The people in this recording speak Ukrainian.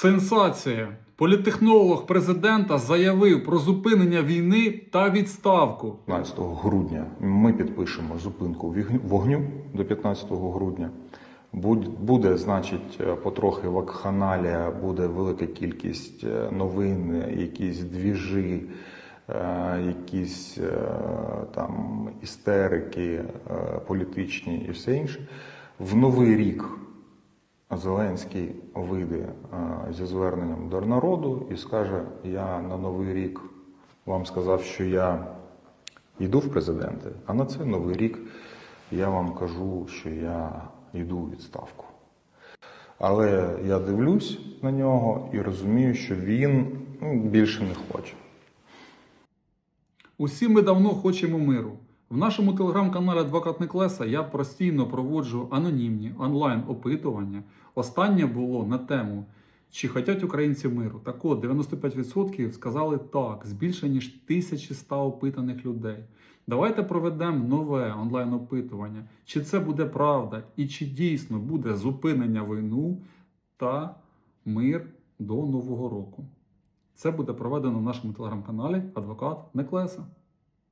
Сенсація! Політтехнолог президента заявив про зупинення війни та відставку. 15 грудня ми підпишемо зупинку вогню до 15 грудня. Буде, значить, е, потрохи вакханалія, буде велика кількість е, новин, якісь двіжі, е, якісь там істерики політичні і все інше. В новий рік Зеленський вийде е, зі зверненням до народу і скаже: Я на новий рік вам сказав, що я йду в президенти, а на цей новий рік я вам кажу, що я йду у відставку. Але я дивлюсь на нього і розумію, що він ну, більше не хоче. Усі ми давно хочемо миру. В нашому телеграм-каналі Адвокат Неклеса я постійно проводжу анонімні онлайн-опитування. Останнє було на тему, чи хочуть українці миру. Так от, 95% сказали так, з більше ніж 1100 опитаних людей. Давайте проведемо нове онлайн-опитування, чи це буде правда, і чи дійсно буде зупинення війну та мир до Нового року. Це буде проведено в нашому телеграм-каналі Адвокат Неклеса.